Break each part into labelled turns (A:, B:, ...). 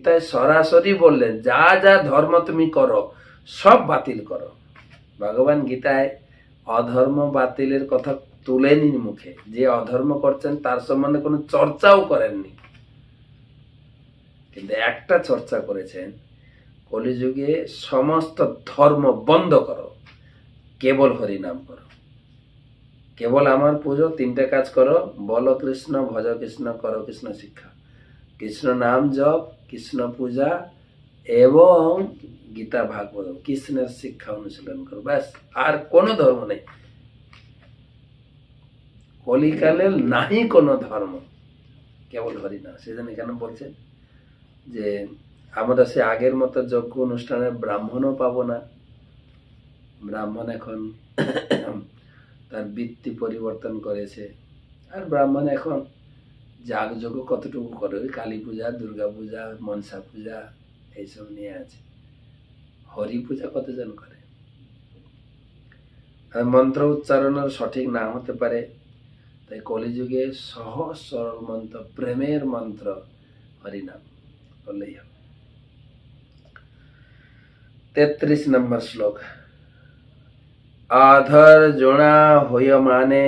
A: গীতায় সরাসরি বললেন যা যা ধর্ম তুমি করো সব বাতিল করো ভগবান গীতায় অধর্ম বাতিলের কথা তুলে নিন মুখে যে অধর্ম করছেন তার সম্বন্ধে কোনো চর্চাও করেননি কিন্তু একটা চর্চা করেছেন কলিযুগে সমস্ত ধর্ম বন্ধ করো কেবল হরিনাম করো কেবল আমার পুজো তিনটে কাজ করো বল কৃষ্ণ ভজ কৃষ্ণ কর কৃষ্ণ শিক্ষা কৃষ্ণ নাম জপ কৃষ্ণ পূজা এবং গীতা ভাগবত কৃষ্ণের শিক্ষা অনুশীলন করো ব্যাস আর কোন ধর্ম নেই কলিকালে নাহি কোনো ধর্ম কেবল হরিনাম সেজন্য কেন বলছেন যে আমরা সে আগের মতো যজ্ঞ অনুষ্ঠানে ব্রাহ্মণও পাবো না ব্রাহ্মণ এখন তার বৃত্তি পরিবর্তন করেছে আর ব্রাহ্মণ এখন যাগযজ্ঞ কতটুকু করে ওই কালী পূজা দুর্গা পূজা মনসা পূজা এইসব নিয়ে আছে হরি পূজা কতজন করে মন্ত্র উচ্চারণের সঠিক না হতে পারে তাই কলিযুগে সহ সরল মন্ত্র প্রেমের মন্ত্র হরিনাম বললেই হবে তেত্রিশ নম্বর শ্লোক আধর জোড়া হইয় মানে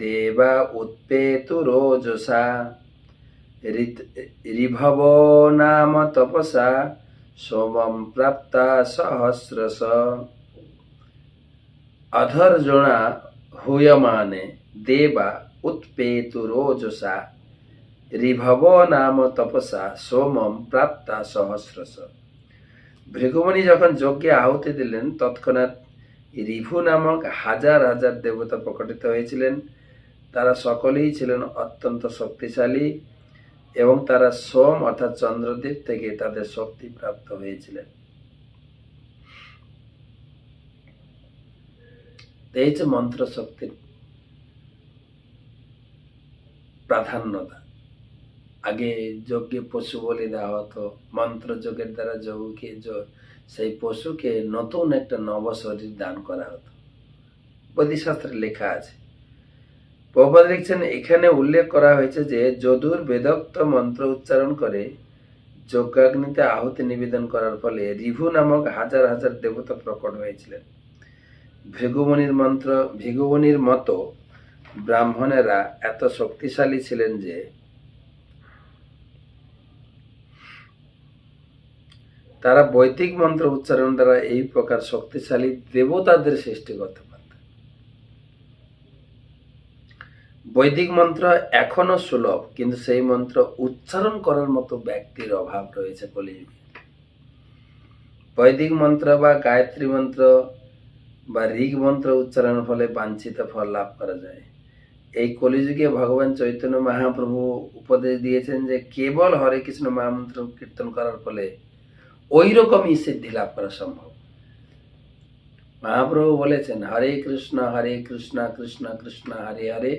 A: দেবা উৎপেতু রোজসা ঋভব নাম তপসা সোমম প্রাপ্তা সহস্রস অধর্জুণা হুয়মানে দেবা উৎপেতু রোজসা ঋভব নাম তপসা সোমম প্রাপ্তা সহস্রস ভৃগুমণি যখন যজ্ঞে আহুতি দিলেন তৎক্ষণাৎ রিভু নামক হাজার হাজার দেবতা প্রকটিত হয়েছিলেন তারা সকলেই ছিলেন অত্যন্ত শক্তিশালী এবং তারা সোম অর্থাৎ চন্দ্রদ্বীপ থেকে তাদের শক্তি প্রাপ্ত হয়েছিলেন এই যে মন্ত্র শক্তির প্রাধান্যতা আগে যজ্ঞে পশু বলি দেওয়া হতো মন্ত্র যোগের দ্বারা যজ্ঞকে সেই পশুকে নতুন একটা নব শরীর দান করা হতো বোধিশাস্ত্রে লেখা আছে প্রবাদ লিখছেন এখানে উল্লেখ করা হয়েছে যে যদুর বেদক্ত মন্ত্র উচ্চারণ করে যজ্ঞাগ্নিতে আহুতি নিবেদন করার ফলে রিভু নামক হাজার হাজার দেবতা প্রকট হয়েছিলেন ভৃগুমণির মন্ত্র ভৃগুমণির মতো ব্রাহ্মণেরা এত শক্তিশালী ছিলেন যে তারা বৈদিক মন্ত্র উচ্চারণ দ্বারা এই প্রকার শক্তিশালী দেবতাদের সৃষ্টি করতে বৈদিক মন্ত্র এখনও সুলভ কিন্তু সেই মন্ত্র উচ্চারণ করার মতো ব্যক্তির অভাব রয়েছে কলিযুগে বৈদিক মন্ত্র বা গায়ত্রী মন্ত্র বা ঋগ মন্ত্র উচ্চারণের ফলে বাঞ্ছিত ফল লাভ করা যায় এই কলিযুগে ভগবান চৈতন্য মহাপ্রভু উপদেশ দিয়েছেন যে কেবল হরে কৃষ্ণ মহামন্ত্র কীর্তন করার ফলে ওই রকমই সিদ্ধি লাভ করা সম্ভব মহাপ্রভু বলেছেন হরে কৃষ্ণ হরে কৃষ্ণ কৃষ্ণ কৃষ্ণ হরে হরে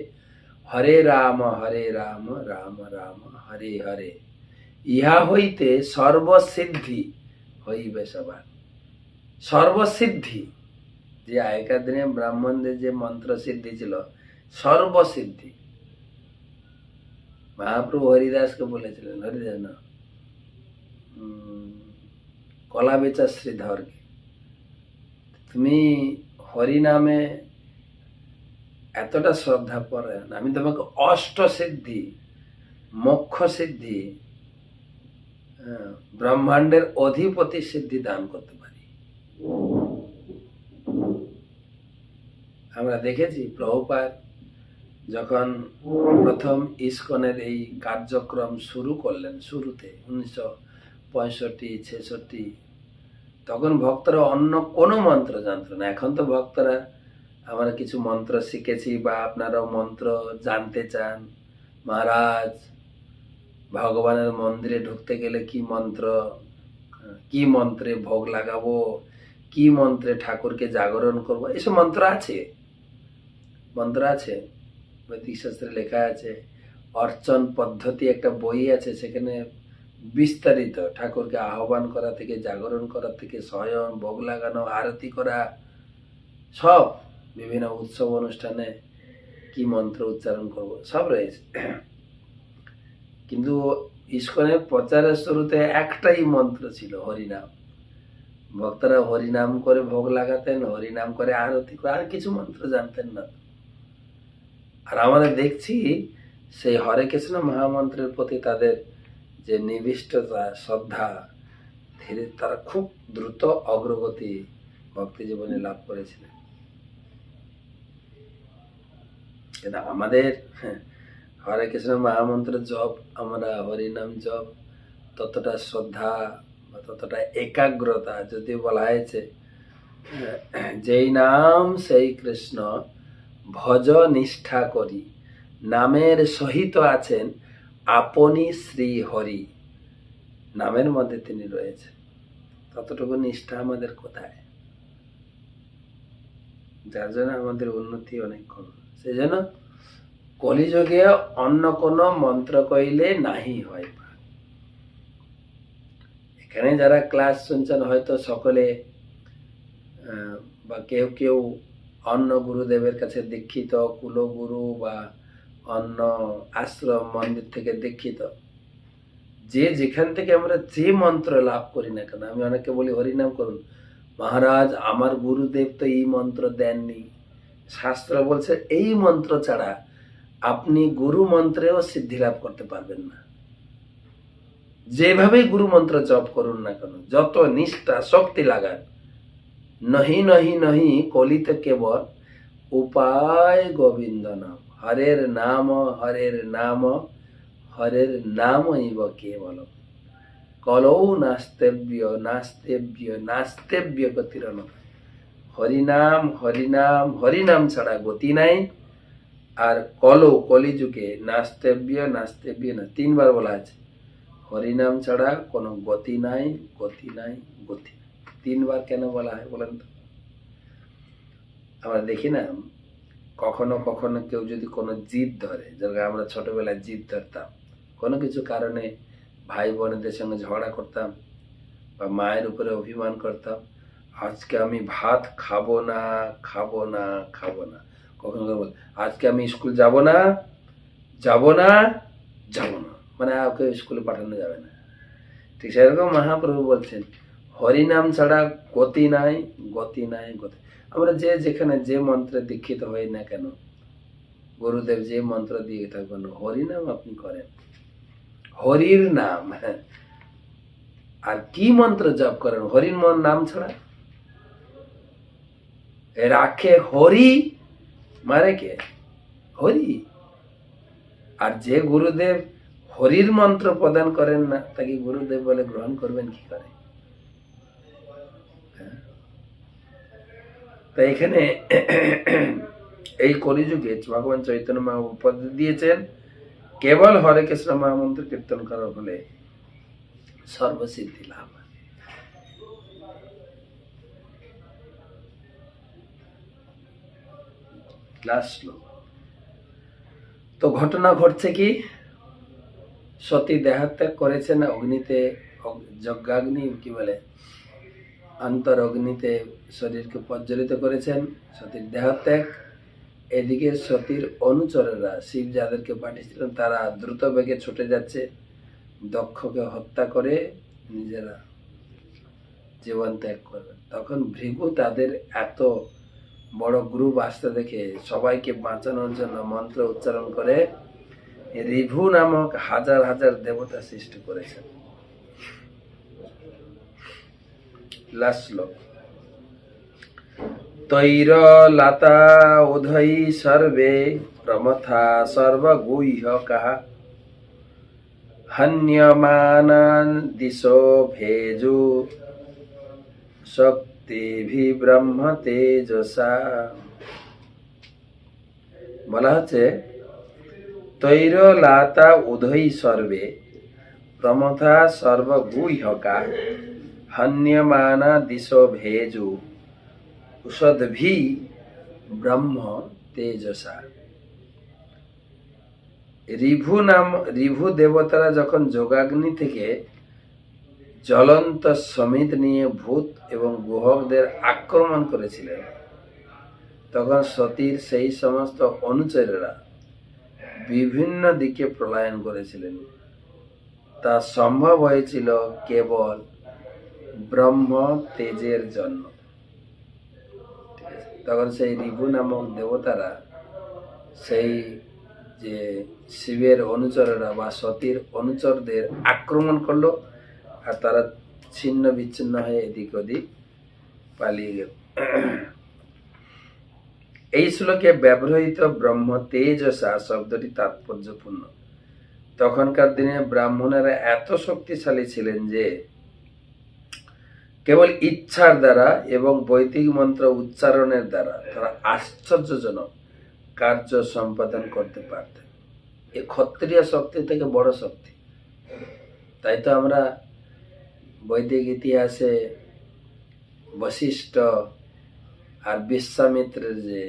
A: হরে রাম হরে রাম রাম রাম হরে হরে ইহা হইতে সর্বসিদ্ধি হইবে সবার সর্বসিদ্ধি যে আগেকার দিনে ব্রাহ্মণদের যে মন্ত্র সিদ্ধি ছিল সর্বসিদ্ধি মহাপ্রভু হরিদাসকে বলেছিলেন হরিদাস না কলাবেচা বেচা শ্রীধরকে তুমি হরি নামে এতটা শ্রদ্ধা করেন আমি তোমাকে অষ্ট সিদ্ধি মোক্ষ সিদ্ধি ব্রহ্মাণ্ডের অধিপতি সিদ্ধি দান করতে পারি আমরা দেখেছি প্রভুপাত যখন প্রথম ইস্কনের এই কার্যক্রম শুরু করলেন শুরুতে উনিশশো পঁয়ষট্টি ছেষট্টি তখন ভক্তরা অন্য কোনো মন্ত্র জানত না এখন তো ভক্তরা আমরা কিছু মন্ত্র শিখেছি বা আপনারাও মন্ত্র জানতে চান মহারাজ ভগবানের মন্দিরে ঢুকতে গেলে কি মন্ত্র কি মন্ত্রে ভোগ লাগাবো কি মন্ত্রে ঠাকুরকে জাগরণ করব এসব মন্ত্র আছে মন্ত্র আছে বৈদিক শাস্ত্রে লেখা আছে অর্চন পদ্ধতি একটা বই আছে সেখানে বিস্তারিত ঠাকুরকে আহ্বান করা থেকে জাগরণ করা থেকে স্বয়ং ভোগ লাগানো আরতি করা সব বিভিন্ন উৎসব অনুষ্ঠানে কি মন্ত্র উচ্চারণ করব সব রয়েছে কিন্তু ইস্কনের প্রচারের শুরুতে একটাই মন্ত্র ছিল হরিনাম ভক্তরা হরিনাম করে ভোগ লাগাতেন হরিনাম করে আরতি করে আর কিছু মন্ত্র জানতেন না আর আমরা দেখছি সেই হরে কৃষ্ণ মহামন্ত্রের প্রতি তাদের যে নিবিষ্টতা শ্রদ্ধা ধীরে তারা খুব দ্রুত অগ্রগতি ভক্তি জীবনে লাভ করেছিলেন সেটা আমাদের হ্যাঁ। হরে কৃষ্ণ মহামন্ত্র জপ আমরা হরিনাম জপ ততটা শ্রদ্ধা বা ততটা একাগ্রতা যদি বলা হয়েছে হ্যাঁ, যেই নাম সেই কৃষ্ণ ভজ নিষ্ঠা করি নামের সহিত আছেন আপনি শ্রী হরি নামের মধ্যে তিনি রয়েছে ততটুকু নিষ্ঠা আমাদের কোথায় যার জন্য আমাদের উন্নতি অনেক কম সেজন্য কলিযুগে অন্য কোনো মন্ত্র কইলে নাহি হয় এখানে যারা ক্লাস শুনছেন হয়তো সকলে বা কেউ কেউ অন্য গুরুদেবের কাছে দীক্ষিত কুলগুরু বা অন্য আশ্রম মন্দির থেকে দীক্ষিত যে যেখান থেকে আমরা যে মন্ত্র লাভ করি না কেন আমি অনেকে বলি হরিনাম করুন মহারাজ আমার গুরুদেব তো এই মন্ত্র দেননি শাস্ত্র বলছে এই মন্ত্র ছাড়া আপনি গুরু মন্ত্রেও সিদ্ধি লাভ করতে পারবেন না যেভাবেই গুরু মন্ত্র জপ করুন না কেন যত নিষ্ঠা শক্তি লাগান নহি নহি নহি কলিতে কেবল উপায় গোবিন্দ নাম হরের নাম হরের নাম হরের নাম ইব কেবল কলৌ নাস্তেব্য নাস্তেব্য নাস্তেব্য গতির নয় হরিনাম হরিনাম হরিনাম ছাড়া গতি নাই আর কলো কলিযুগে নাস্তব্য নাস্তব্য না তিনবার বলা আছে হরিনাম ছাড়া কোনো গতি নাই গতি নাই গতি তিনবার কেন বলা হয় বলেন তো আমরা দেখি না কখনো কখনো কেউ যদি কোনো জিদ ধরে যেরকম আমরা ছোটবেলায় জিদ ধরতাম কোনো কিছু কারণে ভাই বোনেদের সঙ্গে ঝগড়া করতাম বা মায়ের উপরে অভিমান করতাম আজকে আমি ভাত খাবো না খাবো না খাবো না কখনো কখনো আজকে আমি স্কুল যাব না যাব না যাব না মানে ওকে স্কুলে পাঠানো যাবে না ঠিক সেরকম মহাপ্রভু বলছেন হরিনাম ছাড়া গতি নাই গতি নাই গতি আমরা যে যেখানে যে মন্ত্রে দীক্ষিত হই না কেন গুরুদেব যে মন্ত্র দিয়ে থাকবেন হরিনাম আপনি করেন হরির নাম আর কি মন্ত্র জপ করেন হরির নাম ছাড়া রাখে হরি মারে কে হরি আর যে গুরুদেব হরির মন্ত্র প্রদান করেন না তাকে গুরুদেব বলে গ্রহণ করবেন কি করে হ্যাঁ? তাই এখানে এই কলিযুগে ভগবান চৈতন্য মা উপদেশ দিয়েছেন কেবল হরে কৃষ্ণ মহামন্ত্র কীর্তন করার ফলে সর্বসিদ্ধি লাভ আসলো তো ঘটনা ঘটছে কি সতী দেহাত্যাগ করেছেন অগ্নিতে যজ্ঞাগ্নি কি বলে অন্তর অগ্নিতে শরীরকে প্রজ্জ্বলিত করেছেন সতীর দেহাত্যাগ এদিকে সতীর অনুচরেরা শিব যাদেরকে পাঠিয়েছিলেন তারা দ্রুত বেগে ছুটে যাচ্ছে দক্ষকে হত্যা করে নিজেরা জীবন ত্যাগ করবেন তখন ভৃগু তাদের এত বড় গ্রুপ আসতে দেখে সবাইকে বাঁচানোর জন্য মন্ত্র উচ্চারণ করে রিভু নামক হাজার হাজার দেবতা সৃষ্টি করেছেন লাস্ট তৈর লাতা উধই সর্বে প্রমথা সর্বগুহ্য কাহা হন্যমানান দিশো ভেজু সক ব্রহ্ম তেজসা বলা হচ্ছে তৈর লাতা উদয়ী সর্বে প্রমথা সর্বগুহকা হন্যমানা দিশ ভেজু উষদ্ভি ব্রহ্ম তেজসা রিভু নাম রিভু দেবতারা যখন যোগাগ্নি থেকে জ্বলন্ত সমিত নিয়ে ভূত এবং গুহকদের আক্রমণ করেছিলেন তখন সতীর সেই সমস্ত অনুচরেরা বিভিন্ন দিকে প্রলায়ন করেছিলেন তা সম্ভব হয়েছিল কেবল ব্রহ্ম তেজের জন্য তখন সেই রিভু নামক দেবতারা সেই যে শিবের অনুচরেরা বা সতীর অনুচরদের আক্রমণ করলো আর তারা ছিন্ন বিচ্ছিন্ন হয়ে এদিক ওদিক পালিয়ে গেল এই শ্লোকে ব্যবহৃত ব্রহ্ম তেজ সা শব্দটি তাৎপর্যপূর্ণ তখনকার দিনে ব্রাহ্মণেরা এত শক্তিশালী ছিলেন যে কেবল ইচ্ছার দ্বারা এবং বৈদিক মন্ত্র উচ্চারণের দ্বারা তারা আশ্চর্যজনক কার্য সম্পাদন করতে পারতেন এ ক্ষত্রিয় শক্তি থেকে বড় শক্তি তাই তো আমরা বৈদিক ইতিহাসে বশিষ্ঠ আর বিশ্বামিত্রের যে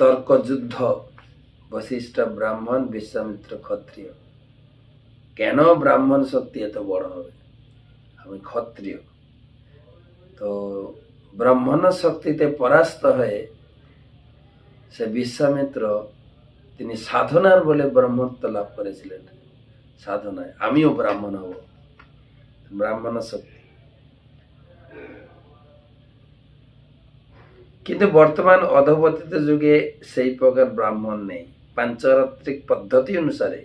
A: তর্ক যুদ্ধ বশিষ্ঠ ব্রাহ্মণ বিশ্বামিত্র ক্ষত্রিয় কেন ব্রাহ্মণ শক্তি এত বড় হবে আমি ক্ষত্রিয় তো ব্রাহ্মণ শক্তিতে পরাস্ত হয়ে সে বিশ্বামিত্র তিনি সাধনার বলে ব্রহ্মত্ব লাভ করেছিলেন সাধনায় আমিও ব্রাহ্মণ হব ব্রাহ্মণ শক্তি কিন্তু বর্তমান অধপতিত যুগে সেই প্রকার ব্রাহ্মণ নেই পাঞ্চরাত্রিক পদ্ধতি অনুসারে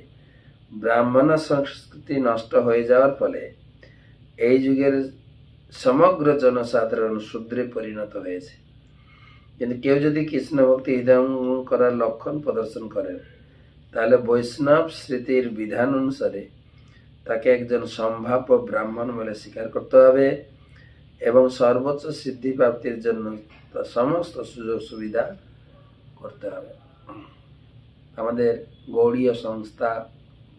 A: ব্রাহ্মণ সংস্কৃতি নষ্ট হয়ে যাওয়ার ফলে এই যুগের সমগ্র জনসাধারণ শূদ্রে পরিণত হয়েছে কিন্তু কেউ যদি কৃষ্ণ ভক্তি হৃদয় করার লক্ষণ প্রদর্শন করেন তাহলে বৈষ্ণব স্মৃতির বিধান অনুসারে তাকে একজন সম্ভাব্য ব্রাহ্মণ বলে স্বীকার করতে হবে এবং সর্বোচ্চ সিদ্ধি প্রাপ্তির জন্য তার সমস্ত সুযোগ সুবিধা করতে হবে আমাদের গৌড়ীয় সংস্থা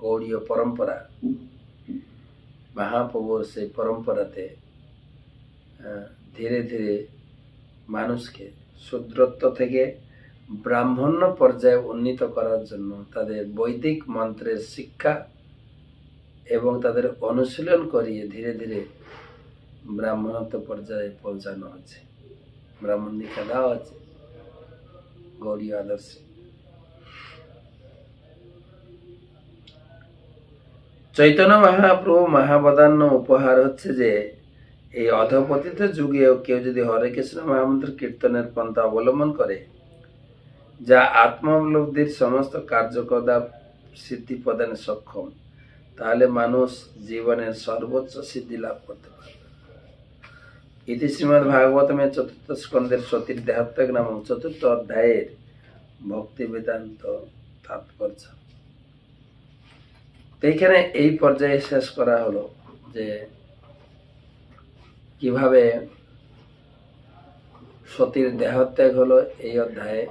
A: গৌড়ীয় পরম্পরা মহাপ্রভুর সেই পরম্পরাতে ধীরে ধীরে মানুষকে শুদ্রত্ব থেকে ব্রাহ্মণ্য পর্যায়ে উন্নীত করার জন্য তাদের বৈদিক মন্ত্রের শিক্ষা এবং তাদের অনুশীলন করিয়ে ধীরে ধীরে ব্রাহ্মণত্ব পর্যায়ে পৌঁছানো হচ্ছে ব্রাহ্মণ দীক্ষা দেওয়া হচ্ছে গৌরীয় আদর্শে চৈতন্য মহাপ্রভু মহাবদান্য উপহার হচ্ছে যে এই অধপতিত যুগেও কেউ যদি হরে কৃষ্ণ মহামন্ত্র কীর্তনের পন্থা অবলম্বন করে যা আত্মাবলব্ধির সমস্ত কার্যকলাপ সিদ্ধি প্রদানে সক্ষম তাহলে মানুষ জীবনের সর্বোচ্চ সিদ্ধি লাভ করতে পারে ইতি শ্রীমদ ভাগবতমের চতুর্থ স্কন্ধের সতীর দেহাত্মক নামক চতুর্থ অধ্যায়ের ভক্তি বেদান্ত তাৎপর্য এইখানে এই পর্যায়ে শেষ করা হলো যে কিভাবে সতীর দেহত্যাগ হলো এই অধ্যায়ে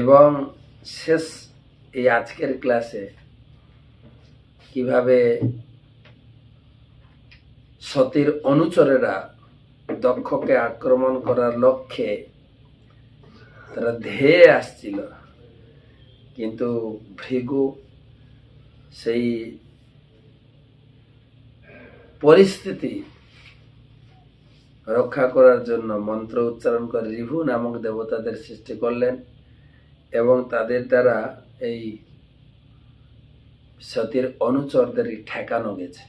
A: এবং শেষ এই আজকের ক্লাসে কিভাবে সতীর অনুচরেরা দক্ষকে আক্রমণ করার লক্ষ্যে তারা ধেয়ে আসছিল কিন্তু ভৃগু সেই পরিস্থিতি রক্ষা করার জন্য মন্ত্র উচ্চারণ করে রিভু নামক দেবতাদের সৃষ্টি করলেন এবং তাদের দ্বারা এই সতীর অনুচরদের ঠেকানো গেছে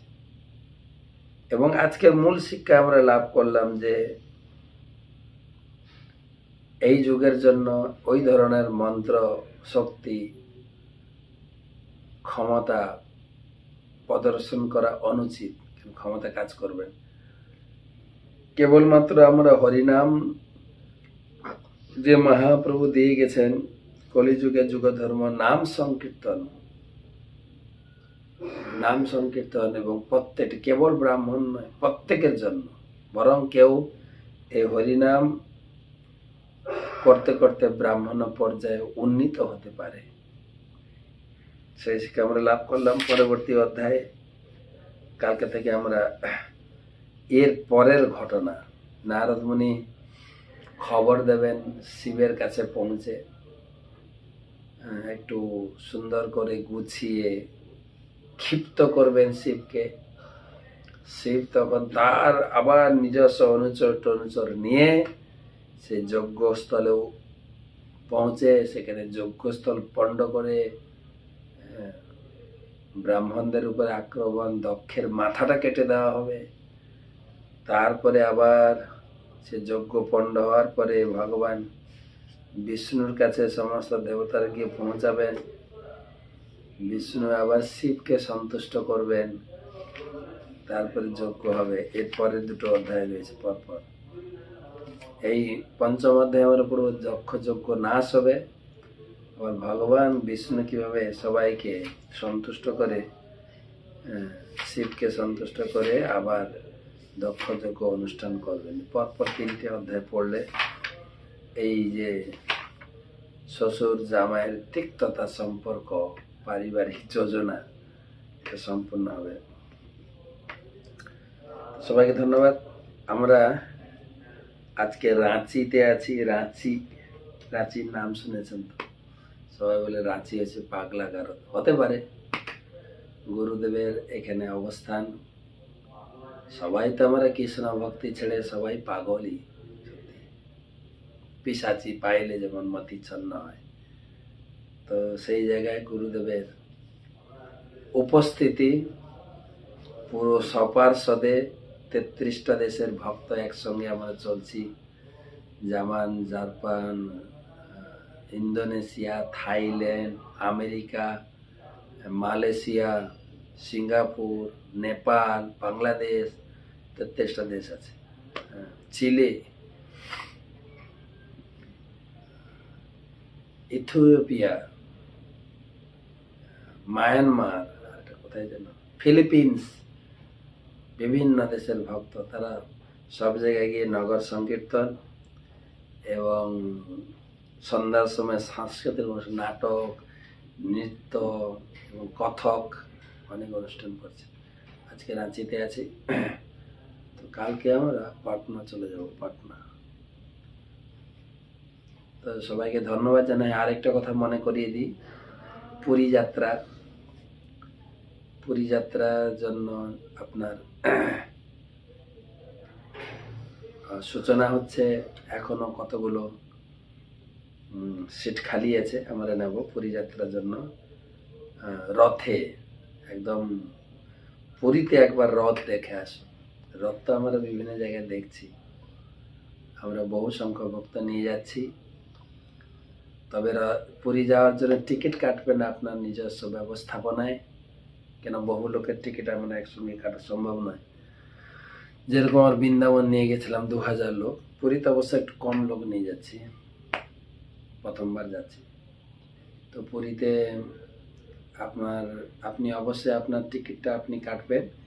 A: এবং আজকের মূল শিক্ষা আমরা লাভ করলাম যে এই যুগের জন্য ওই ধরনের মন্ত্র শক্তি ক্ষমতা প্রদর্শন করা অনুচিত ক্ষমতা কাজ করবেন কেবলমাত্র আমরা হরিনাম যে মহাপ্রভু দিয়ে গেছেন কলিযুগে যুগধর্ম নাম সংকীর্তন নাম সংকীর্তন এবং প্রত্যেকটি কেবল ব্রাহ্মণ নয় প্রত্যেকের জন্য বরং কেউ এই হরিনাম করতে করতে ব্রাহ্মণ পর্যায়ে উন্নীত হতে পারে সেই শিক্ষা আমরা লাভ করলাম পরবর্তী অধ্যায়ে কালকে থেকে আমরা এর পরের ঘটনা নারদমণি খবর দেবেন শিবের কাছে পৌঁছে হ্যাঁ, একটু সুন্দর করে গুছিয়ে ক্ষিপ্ত করবেন শিবকে শিব তখন তার আবার নিজস্ব অনুচর টনুচর নিয়ে সে যজ্ঞস্থলেও পৌঁছে সেখানে যজ্ঞস্থল পণ্ড করে হ্যাঁ, ব্রাহ্মণদের উপরে আক্রমণ দক্ষের মাথাটা কেটে দেওয়া হবে তারপরে আবার সে যজ্ঞ পণ্ড হওয়ার পরে ভগবান বিষ্ণুর কাছে সমস্ত দেবতারা গিয়ে পৌঁছাবেন বিষ্ণু আবার শিবকে সন্তুষ্ট করবেন তারপরে যজ্ঞ হবে এরপরে দুটো অধ্যায় রয়েছে পরপর এই পঞ্চম অধ্যায়ের উপর যক্ষ যজ্ঞ নাশ হবে আবার ভগবান বিষ্ণু কীভাবে সবাইকে সন্তুষ্ট করে শিবকে সন্তুষ্ট করে আবার দক্ষ যজ্ঞ অনুষ্ঠান করবেন পরপর তিনটে অধ্যায় পড়লে এই যে শ্বশুর জামাইয়ের তিক্ততা সম্পর্ক পারিবারিক যোজনা এটা সম্পূর্ণ হবে সবাইকে ধন্যবাদ আমরা আজকে রাঁচিতে আছি রাঁচি রাঁচির নাম শুনেছেন তো সবাই বলে রাঁচি হচ্ছে পাগলা গার হতে পারে গুরুদেবের এখানে অবস্থান সবাই তো আমরা কৃষ্ণ ভক্তি ছেড়ে সবাই পাগলই পিসাচি পাইলে যেমন মতি ছন্ন হয় তো সেই জায়গায় গুরুদেবের উপস্থিতি পুরো সদে তেত্রিশটা দেশের ভক্ত একসঙ্গে আমরা চলছি German Japan Indonesia Thailand America Malaysia Singapore Nepal Bangladesh তেত্রিশটা দেশ আছে চিলি ইথিওপিয়া মায়ানমার কোথায় যেন ফিলিপিন্স বিভিন্ন দেশের ভক্ত তারা সব জায়গায় গিয়ে নগর সংকীর্তন এবং সন্ধ্যার সময় সাংস্কৃতিক অনুষ্ঠান নাটক নৃত্য এবং কথক অনেক অনুষ্ঠান করছে আজকে রাঁচিতে আছি তো কালকে আমরা পাটনা চলে যাব পাটনা তো সবাইকে ধন্যবাদ জানাই আরেকটা কথা মনে করিয়ে দিই পুরী যাত্রা পুরী যাত্রার জন্য আপনার সূচনা হচ্ছে এখনো কতগুলো সিট খালি আছে আমরা নেব পুরী যাত্রার জন্য রথে একদম পুরীতে একবার রথ দেখে আস রথ তো আমরা বিভিন্ন জায়গায় দেখছি আমরা বহু সংখ্যক ভক্ত নিয়ে যাচ্ছি তবে পুরী যাওয়ার জন্য টিকিট কাটবেন আপনার নিজস্ব ব্যবস্থাপনায় কেন বহু লোকের টিকিট আমার একসঙ্গে কাটা সম্ভব নয় যেরকম আমার বৃন্দাবন নিয়ে গেছিলাম দু হাজার লোক পুরীতে অবশ্য একটু কম লোক নিয়ে যাচ্ছি প্রথমবার যাচ্ছি তো পুরীতে আপনার আপনি অবশ্যই আপনার টিকিটটা আপনি কাটবেন